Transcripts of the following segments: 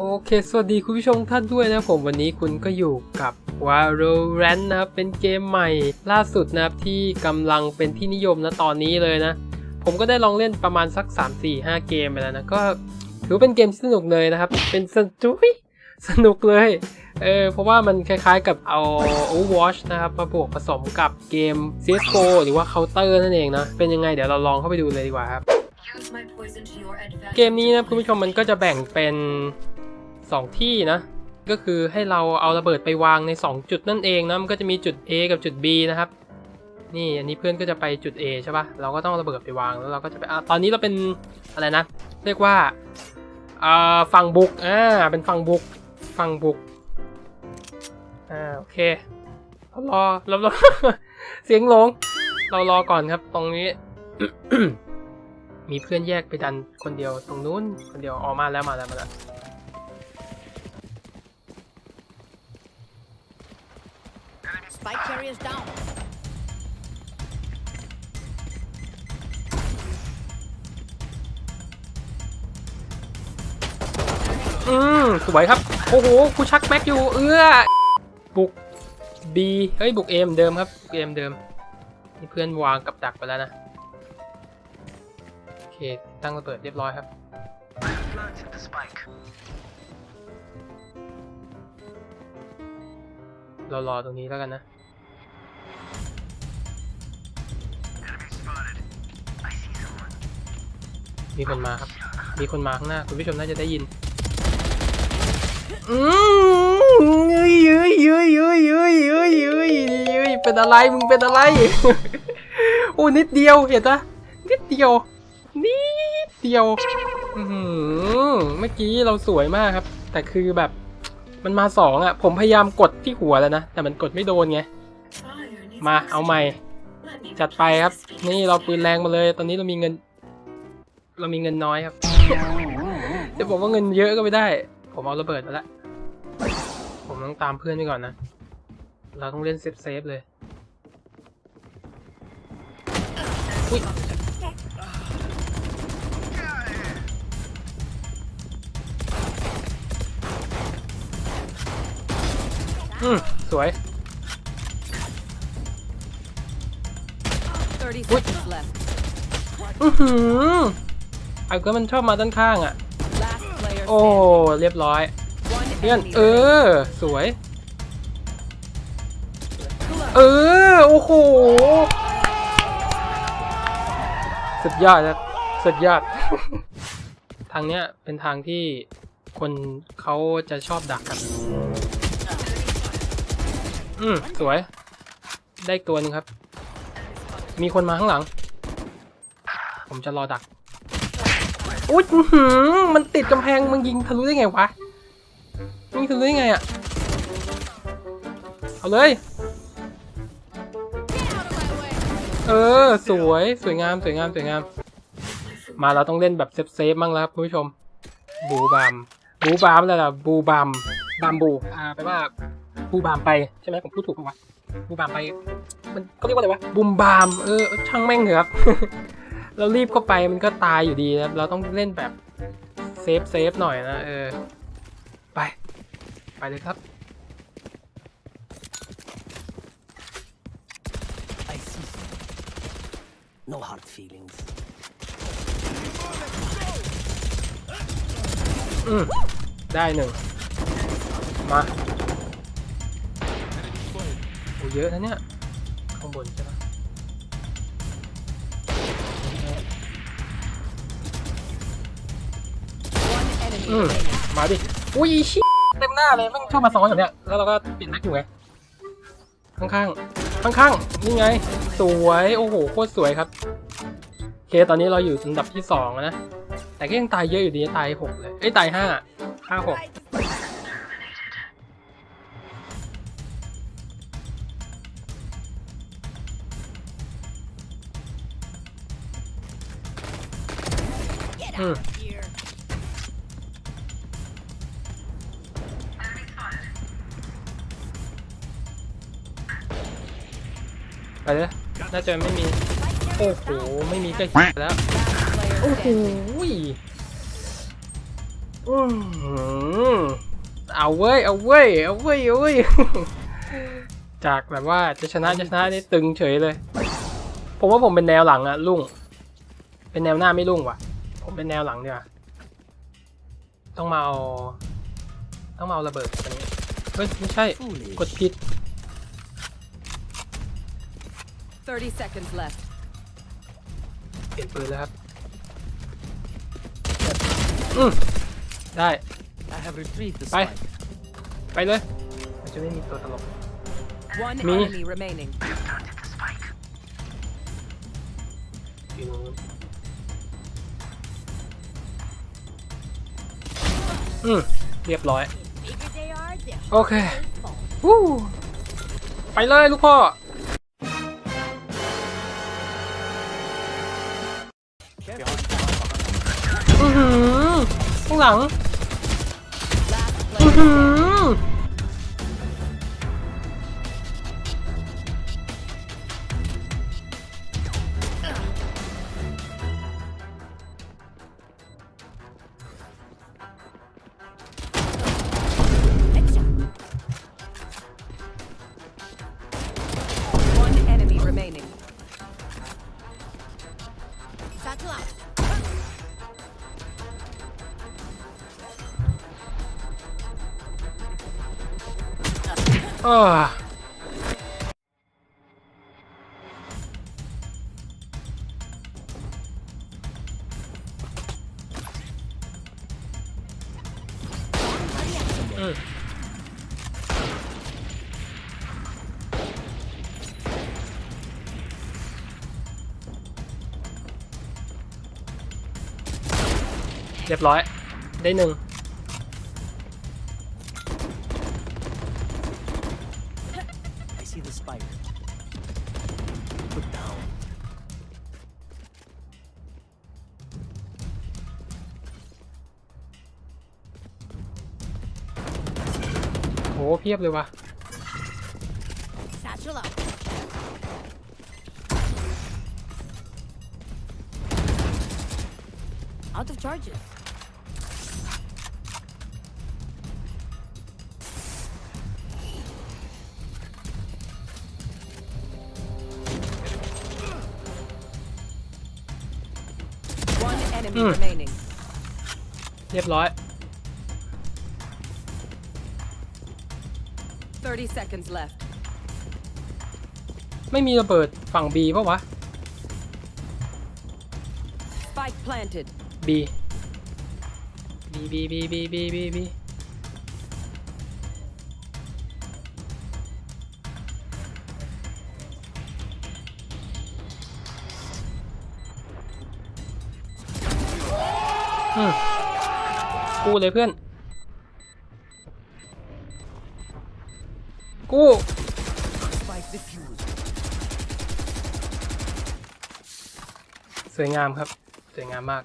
โอเค สวัสดีคุณผู้ชมท่านด้วยนะผมวันนี้คุณก็อยู่กับ Valorant นะครับเป็นเกมใหม่ล่าสุดนะครับที่กำลังเป็นที่นิยมนะตอนนี้เลยนะ ผมก็ได้ลองเล่นประมาณสัก 3 4 5 เกมไปแล้วนะ ก็ถือว่าเป็นเกมที่สนุกเลยนะครับ เป็นสนุกสนุกเลยเออเพราะว่ามันคล้ายๆกับเอา Overwatch นะครับ มาบวกผสมกับเกม CSGO หรือว่า Counter นั่นเองนะ เป็นยังไงเดี๋ยวเราลองเข้าไปดูเลยดีกว่าครับ Use my poison to your advantage. เกมนี้นะคุณผู้ชมมันก็จะแบ่งเป็น 2 ที่นะ ก็คือให้เราเอาระเบิดไปวางใน 2 จุดนั่นเองนะมันก็จะมีจุด A กับจุด B นะครับนี่อันนี้เพื่อนก็จะไปจุด A ใช่ปะเราก็ต้องระเบิดไปวางแล้วเราก็จะไปอตอนนี้เราเป็นอะไรนะ เรียกว่าอ่าฝั่งบุกอ่าเป็นฝั่งบุกฝั่งบุกอ่าโอเคเรารอเรารอเสียงหลง เรารอก่อนครับตรงนี้ มีเพื่อนแยกไปดันคนเดียวตรงนู้นคนเดียวออกมาแล้วมาแล้วมาแล้ว Spike carriers down. อืมสวยครับ โอ้โหกูชักแม็กอยู่ เอื้อ บุก B เฮ้ย บุก A เหมือนเดิมครับบุก A เหมือนเดิมนี่เพื่อนวางกับดักไปแล้วนะ โอเค ตั้งระเบิดเรียบร้อยครับ เรารอตรงนี้แล้วกันนะ มีคนมาครับ มีคนมาข้างหน้า คุณผู้ชมน่าจะได้ยินอืมเย้ยเย้ยเย้ยเย้ยเย้ยเย้ยเย้ยเย้ยเป็นอะไร มึงเป็นอะไร โอ้ นิดเดียว เห็นปะนิดเดียว นิดเดียว อือหือเมื่อกี้เราสวยมากครับ แต่คือแบบ มันมาสองอะ ผมพยายามกดที่หัวแล้วนะ แต่มันกดไม่โดนไง มาเอาใหม่ จัดไปครับ นี่เราปืนแรงมาเลย ตอนนี้เรามีเงิน เรามีเงินน้อยครับ จะบอกว่าเงินเยอะก็ไม่ได้ ผมเอาระเบิดมาละ ผมต้องตามเพื่อนไปก่อนนะ เราต้องเล่นเซฟเซฟเลยอุ้ย อืมสวย 30 seconds left. อือหือไอ้ก็มันชอบมาด้านข้างอะ Last player โอ้ standing. เรียบร้อย One เพื่อน enemy เอ remaining. อสวย เออ โอ้โห สุดยอดครับสุดยอด ทางเนี้ยเป็นทางที่คนเขาจะชอบดักกัน อืมสวย ได้ตัวหนึ่งครับ มีคนมาข้างหลัง ผมจะรอดัก อุ๊ยมันติดกำแพงมันยิงทะลุได้ไงวะยิงทะลุได้ไงอะเอาเลย เออ สวย สวยงาม สวยงาม สวยงาม มาเราต้องเล่นแบบเซฟเซฟๆมั่งแล้วครับคุณผู้ชม บูบามบูบามแล้วล่ะบูบามบามบู อ่าแปลว่า บูบามไปใช่ไหมผมพูดถูกปะวะบูบามไปมันเขาเรียกว่าอะไรวะบูมบามเออช่างแม่งเถอะครับ เรารีบเข้าไปมันก็ตายอยู่ดีนะครับเราต้องเล่นแบบเซฟเซฟหน่อยนะเออไป ไปเลยครับ I see. No hard feelings. อืมได้หนึ่งมาโอ้ เยอะนะเนี่ย ข้างบนใช่ปะ One enemy อืม remaining. มาดิ อุ้ยชิเต็มหน้าเลยแมันชอบมาซ้อนแบบเนี้ย แล้วเราก็เปลี่ยนแม็กอยู่ไง ข้างๆ ข้างๆ นี่ไง สวย โอ้โห โคตรสวยครับโอเค ตอนนี้เราอยู่อันดับที่สองแล้วนะ แต่ก็ยังตายเยอะอยู่ดี ตายหกเลย เอ้ย ตายห้าห้าหก อืม Here. ไปเลยน่าจะไม่มี โอ้โห ไม่มีก็แล้ว Last player โอ้โห standing. สอื้อหือเอาเว้ย เอาเว้ย เอาเว้ย เอาเว้ย จากแบบว่าจะชนะจะชนะนี่ตึงเฉยเลย ผมว่าผมเป็นแนวหลังอะลุ่ง เป็นแนวหน้าไม่ลุ่งว่ะ ผมเป็นแนวหลังดีกว่าต้องมาเอาต้องมาเอาระเบิดอันนี้ เฮ้ย ไม่ใช่ Foolish. กดผิด 30 seconds left. เปลี่ยนปืนแล้วครับอืมได้ I have retrieved the Bye. spike. ไปเลย มันจะไม่มีตัวตลก One Me. enemy remaining. อยู่ตรงนู้น อืมเรียบร้อย โอเควู้ไปเลยลูกพ่อ อือหือข้างหลัง อือหือ เรียบร้อย ได้หนึ่ง เพียบเลยว่ะ Satchel up. Out of charges. One enemy Mm. remaining. เรียบร้อย 30 seconds left. ไม่มีระเบิดฝั่ง B ปะวะ Spike planted. B B B B B B B B อืมกู้เลยเพื่อน กู้สวยงามครับ สวยงามมาก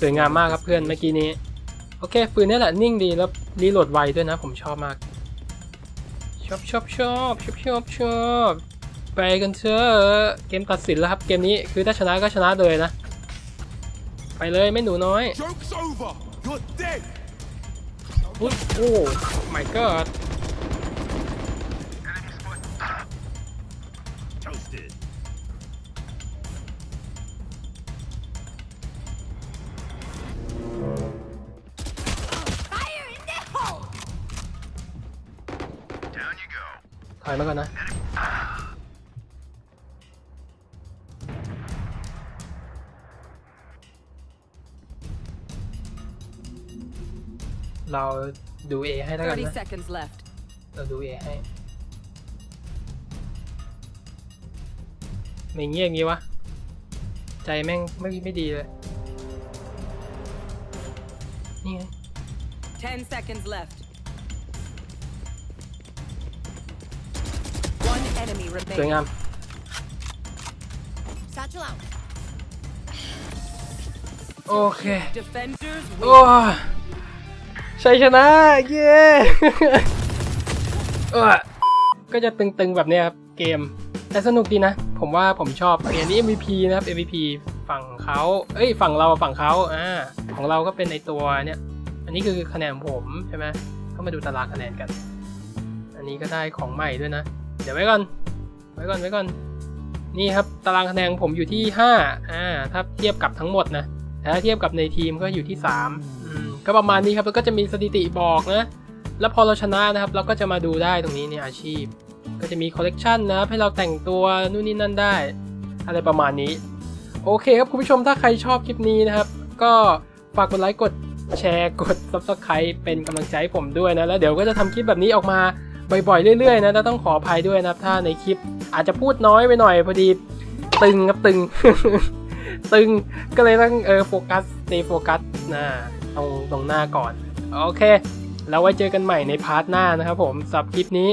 สวยงามมากครับเพื่อนเมื่อกี้นี้ โอเคปืนนี่แหละนิ่งดีแล้วรีโหลดไวด้วยนะ ผมชอบมาก ชอบชอบชอบชอบชอบชอบไปกันเถอะเกมตัดสินแล้วครับ เกมนี้คือถ้าชนะก็ชนะเลยนะ ไปเลยไม่หนูน้อย Oh my god. Toasted. Fire in the hole. Down you go. เราดู A ให้แล้วกัน30 นะ seconds left. เราดู A ให้ไม่เงียบงี้วะ ใจแม่งไม่ไม่ดีเลย นี่ไง 10 seconds left. One enemy สวย remaining. งาม Satchel out. โอเค Defenders โอ้ win. ชัยชนะ เย้เออก็จะตึงๆแบบเนี้ยครับ เกม แต่สนุกดีนะ ผมว่าผมชอบเกมนี้ MVP นะครับ MVP ฝั่งเขาเอ้ย ฝั่งเราฝั่งเขาอ่า ของเราก็เป็นในตัวเนี่ย อันนี้คือคะแนนของผมใช่ไหมก็มาดูตารางคะแนนกัน อันนี้ก็ได้ของใหม่ด้วยนะ เดี๋ยวไว้ก่อน ไว้ก่อน ไว้ก่อน นี่ครับ ตารางคะแนนของผมอยู่ที่ 5 อ่า ถ้าเทียบกับทั้งหมดนะแต่ถ้าเทียบกับในทีมก็อยู่ที่3อืม ก็ประมาณนี้ครับแล้วก็จะมีสถิติบอกนะ แล้วพอเราชนะนะครับ เราก็จะมาดูได้ตรงนี้เนี่ยอาชีพ ก็จะมีคอลเลกชันนะครับให้เราแต่งตัวนู่นนี่นั่นได้ อะไรประมาณนี้ โอเคครับคุณผู้ชมถ้าใครชอบคลิปนี้นะครับ ก็ฝากกดไลค์กดแชร์กด subscribe เป็นกำลังใจให้ผมด้วยนะ แล้วเดี๋ยวก็จะทำคลิปแบบนี้ออกมาบ่อยๆเรื่อยๆนะแล้วต้องขออภัยด้วยนะครับ ถ้าในคลิปอาจจะพูดน้อยไปหน่อยพอดีตึงครับตึง ตึงก็เลยต้องเออโฟกัส stay โฟกัสนะ ตรงตรงหน้าก่อน โอเค แล้วไว้เจอกันใหม่ในพาร์ทหน้านะครับผมสับคลิปนี้